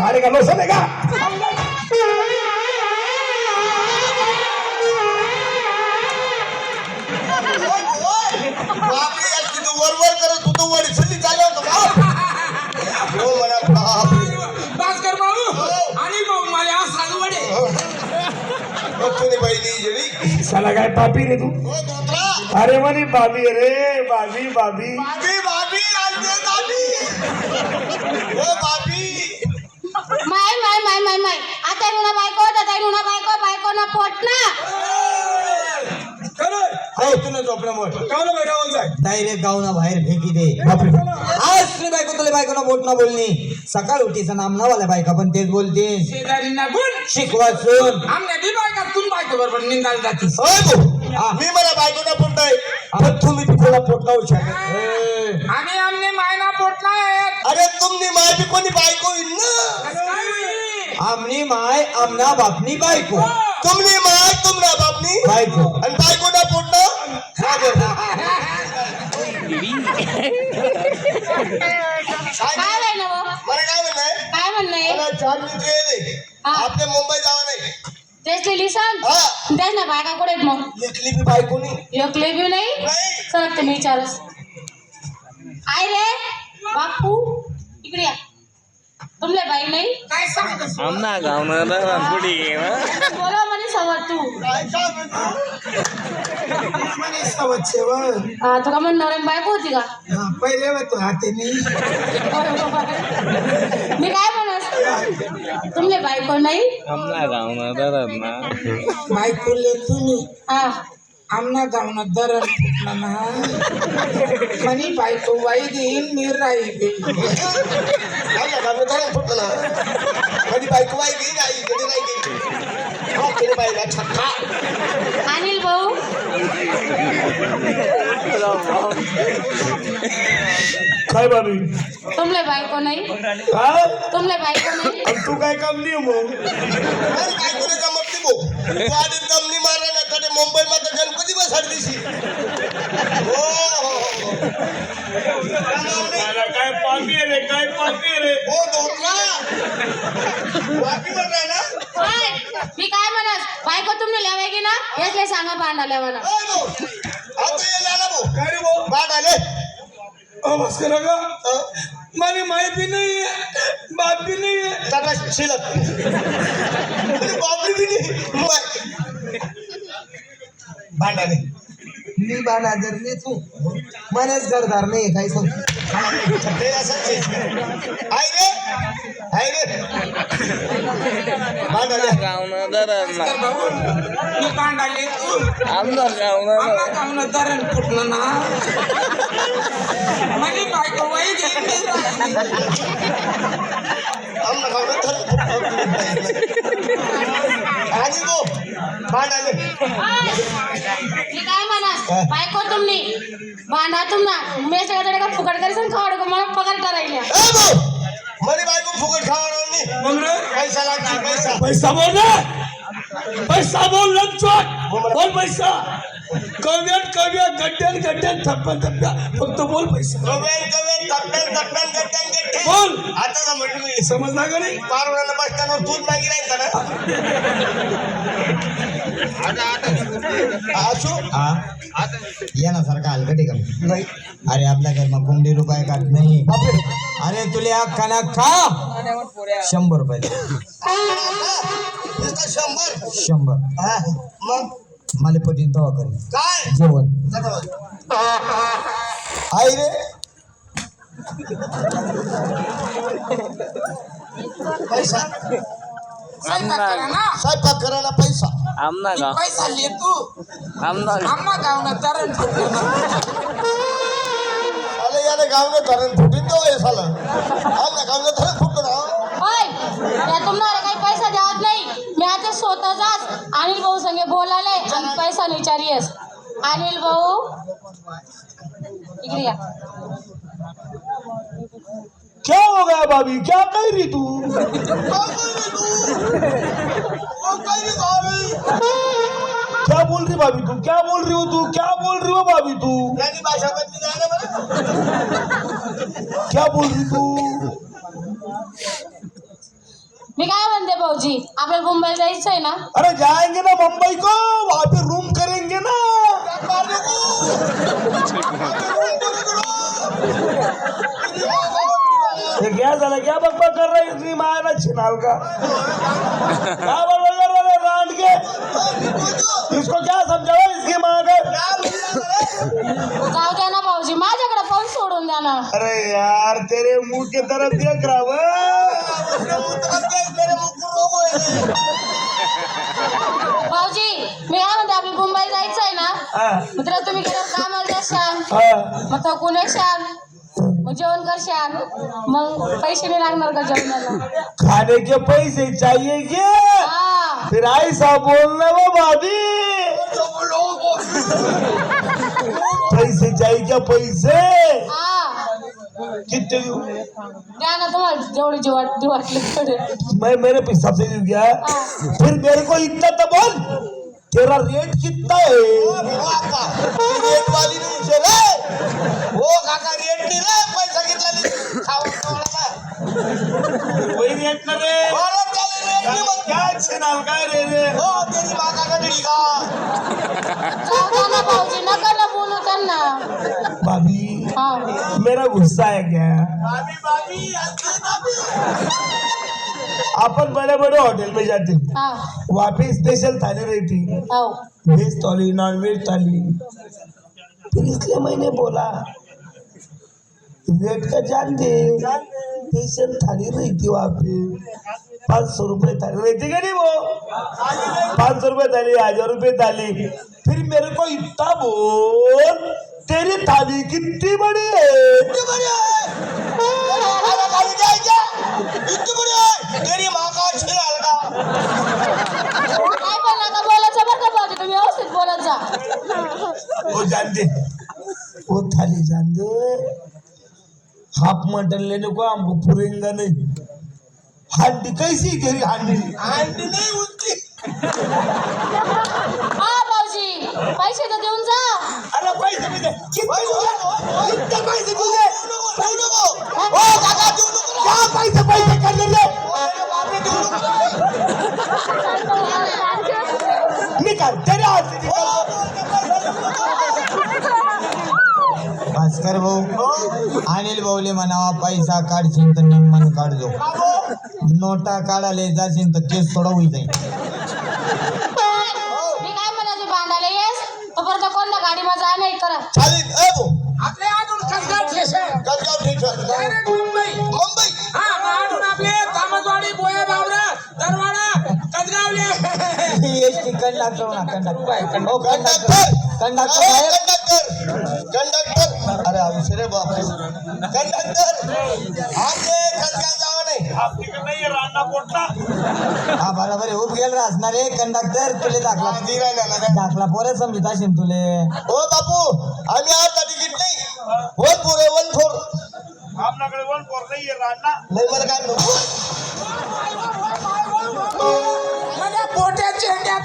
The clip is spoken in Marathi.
अरे का लोसन आहे का बापरे यार तिथं वर वर करत होतो वर सल्ली चालू होतं बाप हो म्हणा बापरे भास्कर भाऊ आणि भाऊ मला आज सांगवडे बघतो बहिणी जरी साला काय पापी रे तू? हो धोत्रा अरे म्हणे बाबी रे बाबी बाबी बाबी बाबी आणते बाबी हो बाबी माय बायको बायको बायको ना पोट ना. हो तुला झोपल्यामुळे. डायरेक्ट गावना बाहेर फेकी दे. आज बायको तुला बायको ना बोट ना बोलणी सकाळ उठीचं नाम नावाला बायका पण तेच बोलते ना आमने बी बायका बायको बरोबर भाऊ. हा. मी मला बायकोना पुरताय पण तुम्ही तिकोला पोट लावू शकत आणि आमने मायना पोट नाही. अरे तुमनी माझी कोणी बायको येईल ना आमनी माय आमना बापनी बायको. तुमनी माय तुमना बापनी बायको. आणि बायकोना पोटणं काय नाही ना वो? मला काय म्हणणं काय म्हणणं आहे? मला चार मित्र येले हा. आपले मुंबई जावं नाही. तेच लिहिली सांग. हा. तेच ना बायका कुठे आहेत मग? लेखली बी बायको नाही. लोकले बी नाही? नाही. चल तुम्ही विचारस आय रे बापू इकडे या. तुमले बाई नाही काय सांगतोस आमना गावना दहन कुठे गेला बोला म्हणे सवर तू. काय सांगतो हा तुका म्हण नवऱ्यान बायको होती का? पहिले होतो हातेने. मी काय म्हणस तुमले बायको नाही? आमना गावना दहन ना बायकोले तुम्ही हा. आमना गावना दरण फुटला ना म्हणी बायको वाई देईन मी राहील आमच्या गावात धरण फुटलं ना कधी बायको बाई गेली नाही कधी नाही गेली हा कधी बाईला छक्का अनिल भाऊ काय बाबी तुमले बायको नाही। हा? तुमले बायको नाही। आणि तू काय काम नाही मग अरे बायकोने जमत नाही भाऊ गाडीत दमनी मारा ना कडे मुंबई मध्ये गणपती बसाड दिशी हो हो, हो. काय पापी रे काय पापी रे? हो धोतला बाकी म्हणणार ना? होय, मी काय म्हणस बायको तुमने लेवाय की ना? हेच सांगा भांडा लेवाना हो भाऊ आता ये भाऊ काय रे भाऊ बाद आले. भास्कर का? माझी माय बी नाही आहे बाप नाही आहे टाटा शिलक नाही. भांडाने. मी बाणादर नाही तू. मनेच घरदार नाही काही सांग? ते असंच आहे. रे. रे गावना मी तू गावना गावना फुटलं ना. बायको आणि गो भांडाने मी काय म्हणस बायको तुमनी भांडा तुमना मेस का का फुकट करीसन खावड का मला पगार करायला. ए भाऊ म्हणे बायको फुकट नाही पैसा लागतील पैसा. पैसा बोल ना. पैसा बोल लंचवाट बोल पैसा. कव्यात कव्या गड्ड्यान गड्ड्यान थप्प्या थप्प्या फक्त बोल पैसा. कवेन कवेन तप्प्यान तप्प्यान गट्ट्यान गट्टे बोल. आता समजलं मी. समजला का नाही? पारोळ्याला बस स्टँडवर दूध मागी राहील ना. असू हा? येण्यासारखा हलकटे का नाही अरे आपल्या घरमा कोंबडी रुपये काट नाही. अरे तुला खाना खा. शंभर रुपये शंभर शंभर. मग मला पटीन तवा करेन काय जेवण. आई रे. पैसा. करा स्वयंपाक करायला आमना पैसा ले तू? आमना आम्हा गावना ना साले याने गावने फुटीन तो हे साला. गावने धरण फुटलं ना. होय त्या तुम्हाला काही पैसा द्यावत नाही. मी आता स्वतःचाच अनिल भाऊ संगे बोलाले आणि पैसा विचारियस. अनिल भाऊ इकडे या. क्या हो गया भाभी? क्या कह रही तू? क्या बोल रही भाभी तू? क्या बोल रही हो तू? क्या बोल रही हो भाभी तू? क्या बोल रही तू? मी काय म्हणते भाऊजी? आपल्याला मुंबईला जायचं आहे ना? अरे जाएंगे ना मुंबई को. वहां पे रूम करेंगे ना मार नको. ये क्या झालं क्या बकबक कर रही है मायना छिनाल का? इसको क्या समझाओ इसकी माँ का? जाऊ द्या ना भाऊजी माझ्याकडे फोन सोडून द्या ना. अरे यार तेरे मुंह की तरफ देख रहा. भाऊजी मी काय म्हणते आपल्याला मुंबईला जायचं आहे ना? हाँ, मित्र तुम्ही गेल्यावर कामाला जाशाल हाँ. मग थकून येशाल मग जेवण करशाल मग पैसे नाही लागणार का जेवणाला खाने के पैसे चाहिए। क्या हा। फिर ऐसा बोलना वो भाभी। पैसे चाहिए क्या पैसे? हा। कितने? दूँ? द्या ना तुम्हाला जेवढी जीव वाट जीव तेवढे मैं मेरे हिसाब से दूँ क्या हाँ। फिर मेरे को इतना तो बोल। तेरा रेट कितना है? बापा, रेट वाली नाही शे रे. काका रेट नाही गुस्सा है क्या? अपन बड़े बड़े होटल में जाते हैं हा। वहाँ पे स्पेशल थाली रहती है। वेज थाली नॉन वेज थाली। फिर इसलिए मैंने बोला रेट का जान दे। स्पेशल थाली रहती वहाँ पे। पाँच सौ रुपए थाली रहती क्या नहीं वो पाँच सौ रुपए थाली हज़ार रुपए थाली। फिर मेरे को इतना बोल तेरी थाली कितनी बड़ी है? इतनी बड़ी तेरी माँ का छिराल का। काय पण नका बोलायचं बरं का भाऊजी तुम्ही व्यवस्थित बोलत जा। वो जान। दे वो थाली हाफ मटन लेने को हमको पुरेंगा नहीं। हांडी कैसी तेरी हांडी? आंटी नहीं हा भाऊजी पैसे तर देऊन जा। पैसे पैसे तुझे काका पैसे पैसे निकाल भास्कर भाऊ अनिल भाऊले म्हणावा पैसा काढशील तर निम्मन काढजो नोटा काढाले जाशील तर केस सोडवू जाईल मी काय म्हणायचे भांडायला येस तो परत कोणत्या गाडीमध्ये जा नाही करा चालेल ए भाऊ आपले आठवण Kasgaon station Kasgaon station direct Mumbai. Mumbai? हा आठवण आपले तामसवाडी बोया बावरा दरवाडा कसगावले एस टी कंडक्टर म्हणा कंडक्टर. हो कंडक्टर. कंडक्टर साहेब. कंडक्टर. कंडक्टर. अरे औषध रे बाप कंडक्टर. आमचे कसगाव जावं नाही नहीं राना पोटला. हा बरोबर आहे. उभ गेला असणार रे कंडक्टर तुले दाखला आधी नाही झाला काय? दाखला पोरे समजत असेल तुले. हो बापू आम्ही आता तिकीट नाही. वन फोर आहे वन फोर आपल्याकडे वन फोर नाही आहे राना नाही मला काय नको माझ्या पोट्या चेंड्यात